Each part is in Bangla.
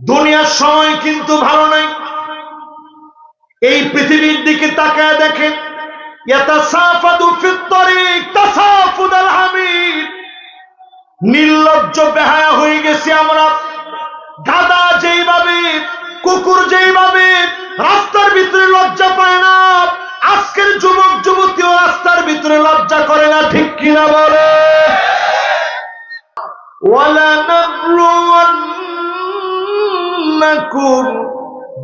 দুনিয়ার সময় কিন্তু ভালো নাই। এই পৃথিবীর দিকে তাকায় দেখেন নির্লজ্জ বেহায়া হয়ে গেছি আমরা। গাদা যেইভাবে, কুকুর যেইভাবে, রাস্তার ভিতরে লজ্জা পায় না। আজকের যুবক, যুবতীও রাস্তার ভিতরে লজ্জা করে না, ঠিক কিনা বলে? ولنبلونكم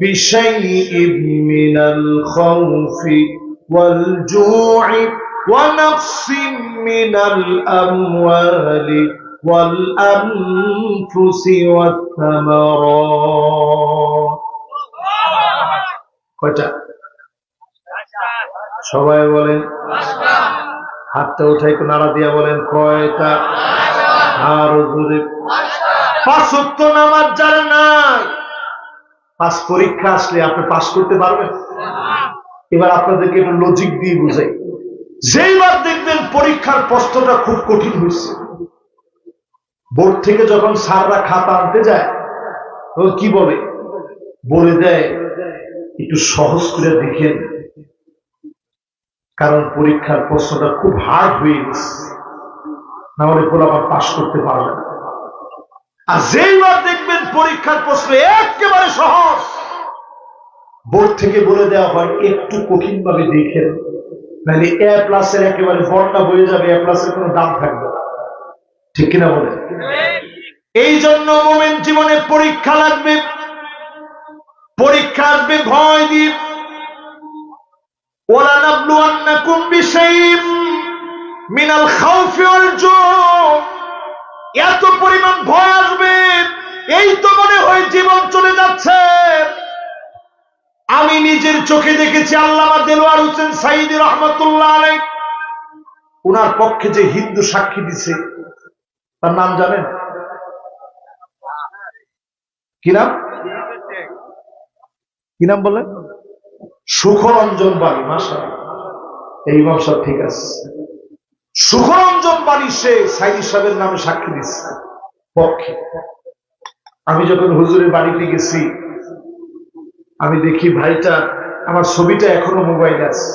بشيء من الخوف والجوع ونقص من الأموال والأنفس والثمرات কয়টা সবাই বলেন হাতটা উঠাই একটু নাড়া দিয়া বলেন কয়টা আর জোরে পাঁচ ওয়াক্ত নামাজ যার নাই পাস পরীক্ষা আসলে আপনি পাস করতে পারবেন। এবার আপনাদেরকে একটু লজিক দিয়ে বুঝাই। যেইবার দেখবেন পরীক্ষার প্রশ্নটা খুব কঠিন হয়েছে বোর্ড থেকে যখন স্যাররা খাতা আনতে যায়, তখন কি বলে? বলে দেয়, একটু সহজ করে দেখেন, কারণ পরীক্ষার প্রশ্নটা খুব হার্ড হয়ে গেছে। না হলে পোলাপান পাশ করতে পারবে না। আর যেইবার দেখবেন পরীক্ষার প্রশ্ন একেবারে সহজ, বোর্ড থেকে বলে দেওয়া হয়, একটু কঠিন ভাবে দেখেন নাহলে এ প্লাসের একেবারে বর্ণা হয়ে যাবে এ প্লাসের কোনো দাম থাকবে ঠিক কিনা বলে এই জন্য মোমেন্ট জীবনে পরীক্ষা লাগবে। পরীক্ষা আসবে ভয় দিয়ে। ওলা নাবলু আন্না কুম্বি মিনাল খাউফি অর্জন এত পরিমাণ ভয় আসবে। এই তো মনে হয় জীবন চলে যাচ্ছে। আমি নিজের চোখে দেখেছি আল্লামা দেলোয়ার হোসেন সাইদি রহমতুল্লাহ আলাই ওনার পক্ষে যে হিন্দু সাক্ষী দিছে, তার নাম জানেন? কি নাম? কি নাম বললেন সুখরঞ্জন বাণী মাসা এই ব্যবসা ঠিক আছে। সুখরঞ্জন বাণী সে সাইদি সাহেবের নামে সাক্ষী দিচ্ছে পক্ষে। আমি যখন হুজুরের বাড়িতে গেছি, আমি দেখি ভাইটা, আমার ছবিটা এখনও মোবাইল আছে।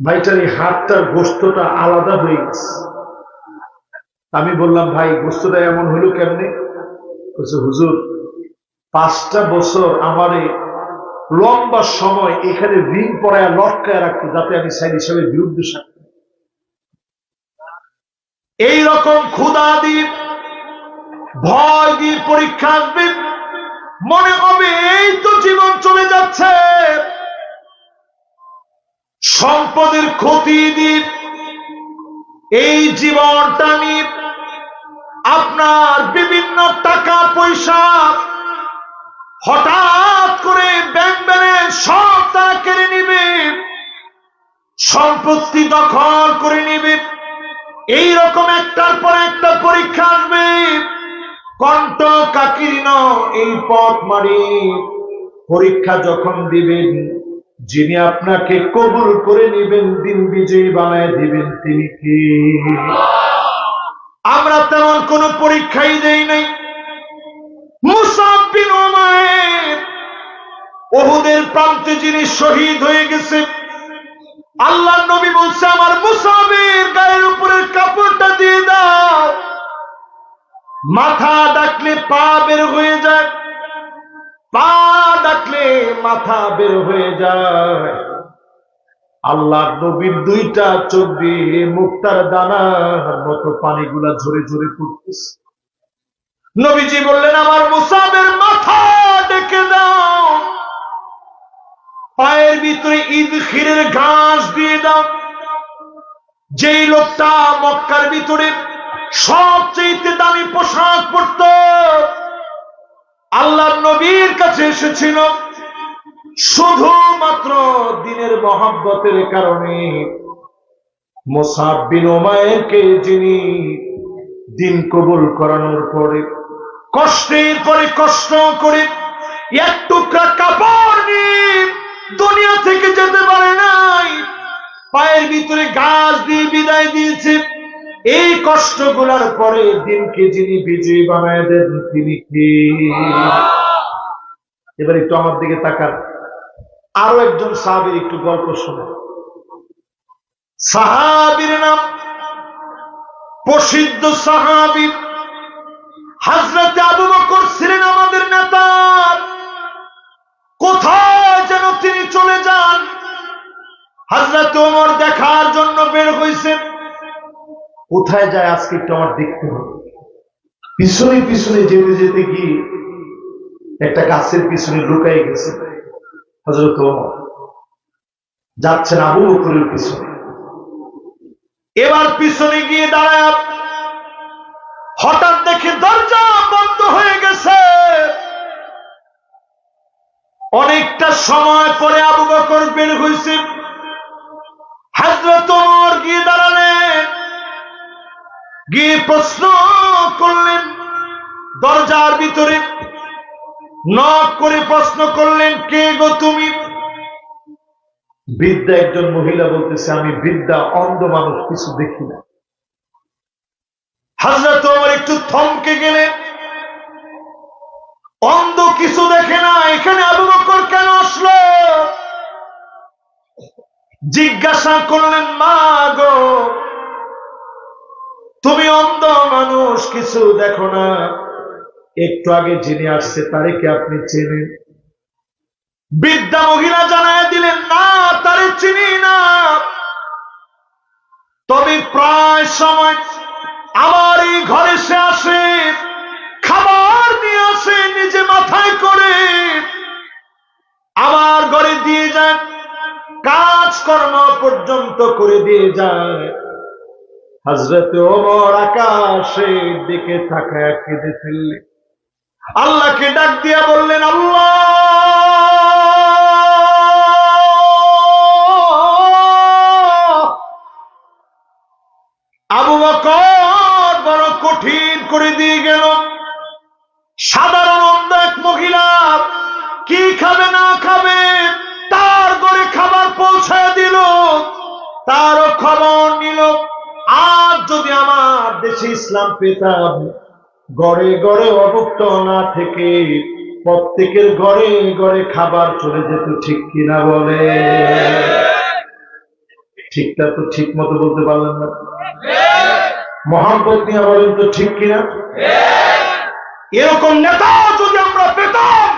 ভাইটার এই হাতটার গোস্তটা আলাদা হয়ে গেছে। আমি বললাম, ভাই, গোস্তটা এমন হলো কেমনে? বলছে, হুজুর, পাঁচটা বছর আমার লম্বা সময় এখানে ঋণ পড়ায় লটকায় রাখতো, যাতে আমি সাইড হিসাবে বিরুদ্ধে সাক্ষী এই রকম ক্ষুদা দিন, ভয় দিয়ে পরীক্ষা আসবে। মনে হবে এই তো জীবন চলে যাচ্ছে। সম্পদের ক্ষতি দিয়ে এই জীবনটা নিয়ে আপনার বিভিন্ন টাকা, পয়সা, হঠাৎ করে ব্যাংক ব্যালেন্স সব তারা কেড়ে নিবে। সম্পত্তি দখল করে নিবে। এই রকম একটার পর একটা পরীক্ষা আসবে। কণ্ঠ কাকিরিন এই পথ মারি। পরীক্ষা যখন দিবেন, যিনি আপনাকে কবুল করে নেবেন, দিন বিজয়ী বানায় দিবেন তিনি কি? আমরা তেমন কোন পরীক্ষাই দেই নাই। মুসাফিন ওহুদের প্রান্তে যিনি শহীদ হয়ে গেছে আল্লাহ নবী বলছে, আমার মুসাফির গায়ের উপরের কাপড়টা দিয়ে দাও। মাথা ডাকলে পা বের হয়ে যায়। পা ডাকলে মাথা বের হয়ে যায়। আল্লাহ নবীর দুইটা চোখ দিয়ে মুক্তার দানার মতো পানিগুলা ঝরে ঝরে পড়তেছে। নবীজি বললেন, আমার মুসাবের মাথা পায়ের ভিতরে ঈদ ক্ষীরের ঘাস দিয়ে দাও। যেই লোকটা মক্কার ভিতরে সবচেয়ে দামি পোশাক পরত, আল্লাহ নবীর কাছে এসেছিল। শুধুমাত্র দিনের মহাব্বতের কারণে মোসাব্বিন ওমায়েরকে যিনি দিন কবুল করানোর পরে, কষ্টের পরে কষ্ট করে এক টুকরা কাপড় নিয়ে দুনিয়া থেকে যেতে পারে নাই। পায়ের ভিতরে গাছ দিয়ে বিদায় দিয়েছে। এই কষ্টগুলার পরে দিনকে যিনি বিজয়ী বানায় দেন, তিনি কে? এবার একটু আমার দিকে তাকান। আরও একজন সাহাবির একটু গল্প শোনা সাহাবির নাম প্রসিদ্ধ সাহাবি। হাজরতে আবু বকর ছিলেন আমাদের নেতা। কোথায় তিনি চলে যান। হাজরত ওমর দেখার জন্য বের হয়েছেন কোথায় যায় আজকে একটু আমার দেখতে হবে। পিছনে পিছনে যেতে যেতে গিয়ে একটা গাছের পিছনে লুকাই গেছে হজরত ওমর। যাচ্ছেন আবু বকরের পিছনে। এবার পিছনে গিয়ে দাঁড়ায়। হঠাৎ দেখে দরজা বন্ধ হয়ে গেছে। অনেকটা সময় পরে আবু বকর বের হয়েছে হাজরত গিয়ে দাঁড়ালেন। গিয়ে প্রশ্ন করলেন, দরজার ভিতরে। নক করে প্রশ্ন করলেন, কে গো তুমি? বিদ্যা একজন মহিলা বলতেছে, আমি বিদ্যা অন্ধ মানুষ, কিছু দেখি না। হাজরত একটু থমকে গেলেন। অন্ধ কিছু দেখে না, এখানে আবু বকর কেন আসলো? জিজ্ঞাসা করলেন, মা গো, তুমি অন্ধ মানুষ, কিছু দেখো না। একটু আগে যিনি আসছে তারে কি আপনি চেনেন। বিদ্যা মহিলা জানায় দিলেন, না, তারে চিনি না। তবে প্রায় সময় আমার এই ঘরে সে আসে। আসে নিজে মাথায় করে আমার ঘরে দিয়ে যায় কাজকর্ম পর্যন্ত করে দিয়ে যায়। হাজরতে ওমর আকাশের দিকে তাকায় কেঁদে ফেললে আল্লাহকে ডাক দিয়া বললেন, আল্লাহ! আবু বকর বড় কঠিন করে দিয়ে গেল সাধারণ অন্ধ এক মহিলা কি খাবে না খাবে, তার ঘরে খাবার পৌঁছায় দিল, তারও খবর নিল। আর যদি আমার দেশে ইসলাম পেতাম গড়ে গড়ে অভুক্ত না থেকে প্রত্যেকের ঘরে ঘরে খাবার চলে যেত, ঠিক কিনা বলে? ঠিকটা তো ঠিক মতো বলতে পারলেন না। মহাব্বত নিয়ে বলেন তো ঠিক কিনা? এরকম নেতা যদি আমরা পেতাম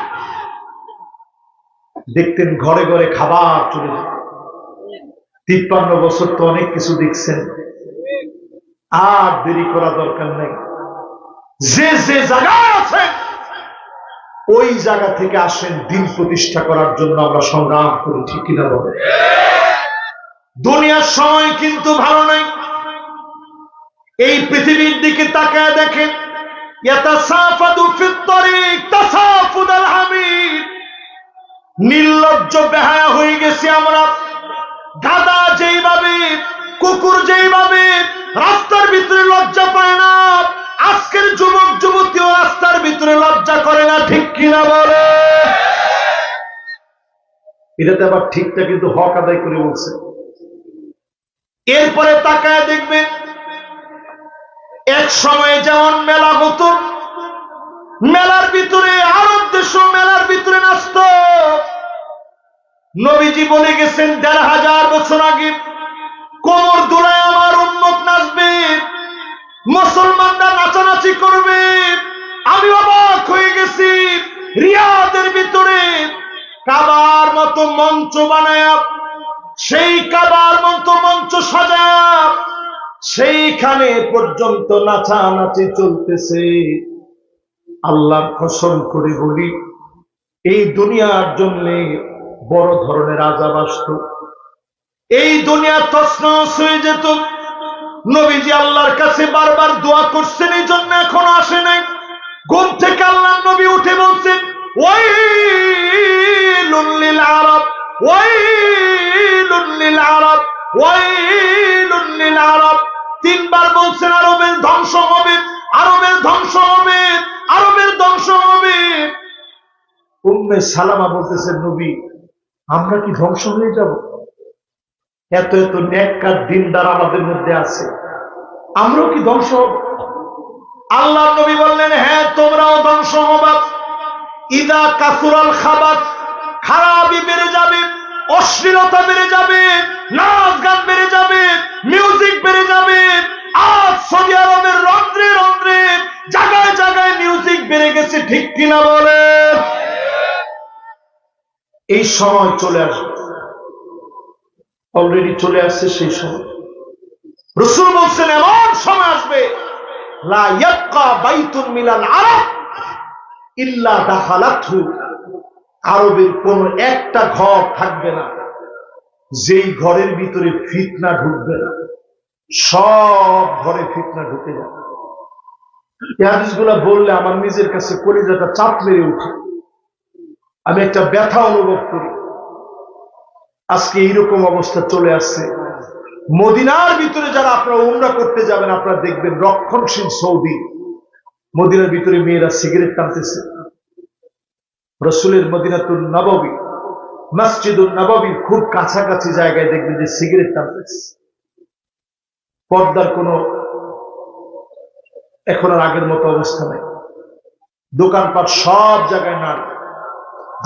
দেখতেন ঘরে ঘরে খাবার চলে তিপ্পান্ন বছর তো অনেক কিছু দেখছেন। আর দেরি করা দরকার নেই। যে যে জায়গায় আছেন, ওই জায়গা থেকে আসেন দিন প্রতিষ্ঠা করার জন্য আমরা সংগ্রাম করি, ঠিক কিনা বলে দুনিয়ার সময় কিন্তু ভালো নাই। এই পৃথিবীর দিকে তাকায় দেখেন, ইয়াতাসাফাদু ফিত তরিক, তাসাফুদাল হামিদ। নির্লজ্জ বেহায়া হয়ে গেছি আমরা। গাদা যেইভাবে, কুকুর যেইভাবে রাস্তার ভিতরে লজ্জা পায় না, আজকের যুবক, যুবতীও রাস্তার ভিতরে লজ্জা করে না, ঠিক কিনা বলে? এটাতে আবার ঠিকটা কিন্তু হক আদায় করে বলছে। এরপরে তাকায় দেখবে এক সময়ে যেমন মেলা হতো মেলার ভিতরে, আরব দেশ মেলার ভিতরে নাচত। নবীজি বলে গেছেন, দেড় হাজার বছর আগে কোমর দোলায় আমার উন্মত নাচবে, মুসলমানরা নাচানাচি করবে। আমি অবাক হয়ে গেছি, রিয়াদের ভিতরে কাবার মতো মঞ্চ বানায়, সেই কাবার মতো মঞ্চ সাজায়, সেইখানে পর্যন্ত নাচানাচি চলতেছে। আল্লাহর কসম করে বলি, এই দুনিয়ার জন্য বড় ধরনের আজাব আসত। এই দুনিয়া তসনস হয়ে যেত। নবীজি আল্লাহর কাছে বারবার দোয়া করছেন, এই জন্য এখন আসে নাই। ঘুম থেকে আল্লাহ নবী উঠে বলছেন ওই লুল্লিল আরব ওই লুল্লিল আরব ওই লুল্লিল আরব। তিনবার বলছেন, আরবের ধ্বংস হবে, আরবের ধ্বংস হবে। আরবের ধ্বংস হবে উম্মে সালামা বলতেছেন নবী, আমরা কি ধ্বংস হয়ে যাব? এত এত ন্যাক্কার দিনদার আমাদের মধ্যে আছে। আমরাও কি ধ্বংস হব? আল্লাহ নবী বললেন হ্যাঁ তোমরাও ধ্বংস হবা। ইদা কাসুরাল খাবার খারাপই বেড়ে যাবে, অশ্লীলতা বেড়ে যাবে, নাচ গান বেড়ে যাবে মিউজিক বেড়ে যাবে। আজ সৌদি আরবের রন্ধ্রে রন্ধ্রে জায়গায় জায়গায় মিউজিক বেড়ে গেছে, ঠিক কিনা বলে এই সময় চলে আসবে। অলরেডি চলে আসছে সেই সময়। রসুল বলছেন, এমন সময় আসবে আরবের কোন একটা ঘর থাকবে না, যেই ঘরের ভিতরে ফিতনা ঢুকবে না। সব ঘরে ফিতনা ঢুকে যাবে। বললে আমার নিজের কাছে কলিজাটা চাপ মেরে উঠে। আমি একটা ব্যথা অনুভব করি। আজকে এইরকম অবস্থা চলে আসছে। মদিনার ভিতরে যারা আপনারা উমরা করতে যাবেন, আপনারা দেখবেন রক্ষণশীল সৌদি। মদিনার ভিতরে মেয়েরা সিগারেট টানতেছে। রসুলের মদিনাতুল নবাবী মসজিদুল নববীর খুব কাছাকাছি জায়গায় দেখবেন যে সিগারেট টানতেছে। পর্দার কোনো এখন আর আগের মতো অবস্থা নেই। দোকানপাট সব জায়গায় না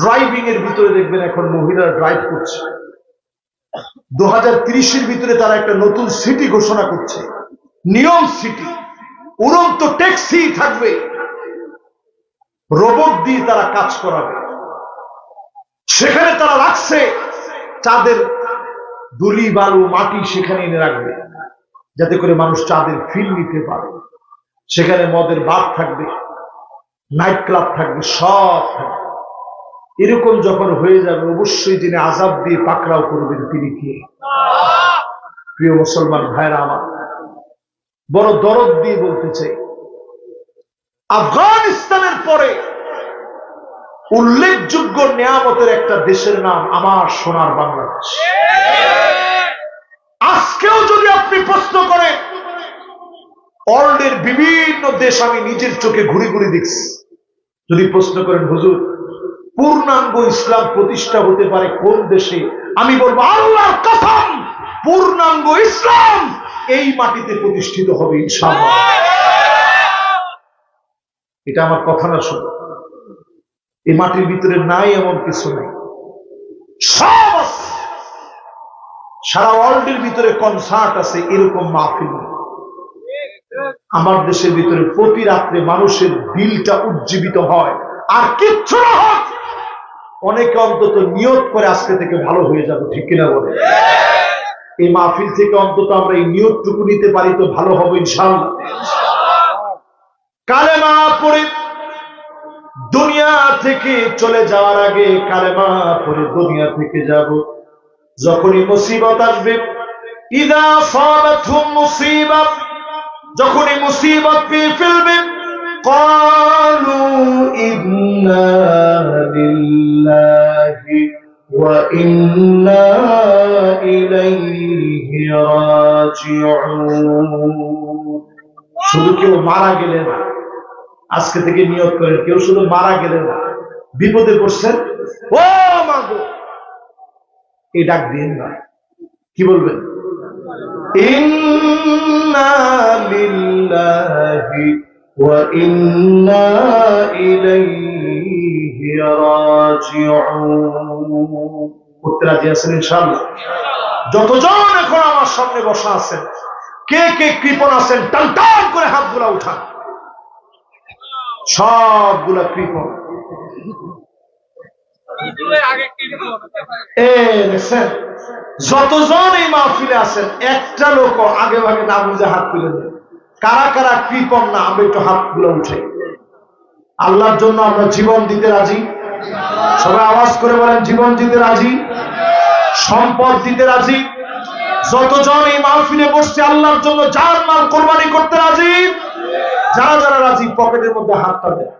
ড্রাইভিং এর ভিতরে দেখবেন এখন মহিলারা ড্রাইভ করছে। দু হাজার তিরিশের ভিতরে তারা একটা নতুন সিটি ঘোষণা করছে। নিয়ম সিটি উড়ন্ত ট্যাক্সি থাকবে। রোবট দিয়ে তারা কাজ করাবে। সেখানে তারা রাখছে। চাঁদের দুলি, বালু, মাটি সেখানে এনে রাখবে। যাতে করে মানুষ চাঁদের ফিল নিতে পারে। সেখানে মদের বার থাকবে নাইট ক্লাব থাকবে, সব থাকবে। এরকম যখন হয়ে যাবে, অবশ্যই যিনি আজাব দিয়ে পাকড়াও করবেন তিনি কে প্রিয় মুসলমান ভাইরা আমার, বড় দরদ দিয়ে বলতে চাই, আফগানিস্তানের পরে উল্লেখযোগ্য নিয়ামতের একটা দেশের নাম আমার সোনার বাংলাদেশ। আজকেও যদি আপনি প্রশ্ন করেন ওয়ার্ল্ডের বিভিন্ন দেশ আমি নিজের চোখে ঘুরে ঘুরে দেখছি। যদি প্রশ্ন করেন, হুজুর, পূর্ণাঙ্গ ইসলাম প্রতিষ্ঠা হতে পারে কোন দেশে? আমি বলব, আল্লাহর কথম পূর্ণাঙ্গ ইসলাম এই মাটিতে প্রতিষ্ঠিত হবে এটা আমার কথা না শুনে। এই মাটির ভিতরে নাই এমন কিছু নাই। সব সারা ওয়ার্ল্ডের ভিতরে কনসার্ট আছে এরকম মাহফিল। আমার দেশের ভিতরে প্রতি রাত্রে মানুষের দিলটা উজ্জীবিত হয়। আর কিচ্ছু না হোক অনেকে অন্তত নিয়ত করে আজকে থেকে ভালো হয়ে যাবে, ঠিক কিনা বলে? এই মাহফিল থেকে অন্তত আমরা এই নিয়তটুকু নিতে পারি তো ভালো হবে ইনশাল্লাহ কালেমা পড়ে, দুনিয়া থেকে চলে যাওয়ার আগে কালেমা পড়ে দুনিয়া থেকে যাব। যখনই মুসিবত আসবে, ইদা সাবাতহুম মুসিবত যখনই মুসিবত পেয়ে ফেলবে قالوا إنا لله وإنا إليه راجعون শুধু কেউ মারা গেলে না আজকে থেকে নিয়োগ করেন কেউ শুধু মারা গেলে না বিপদে পড়ছেন ও মাগো এই ডাক দিন না কি বলবেন যতজন এখন আমার সামনে বসা আছেন, কে কে কৃপণ আছেন, টান টান করে হাতগুলা উঠান। সবগুলা দেখছেন যতজন এই মাহফিলে আছেন, একটা লোক আগে ভাগে না বুঝে হাত তুলে দেন কারা কারা কৃপণ না, আমরা একটু হাতগুলো উঠাই আল্লাহর জন্য আমরা জীবন দিতে রাজি। সবাই আওয়াজ করে বলেন, জীবন দিতে রাজি। সম্পদ দিতে রাজি। যতজন এই মাহফিলে বসছে, আল্লাহর জন্য যার মাল কোরবানি করতে রাজি, যারা যারা রাজি, পকেটের মধ্যে হাতটা দেয়।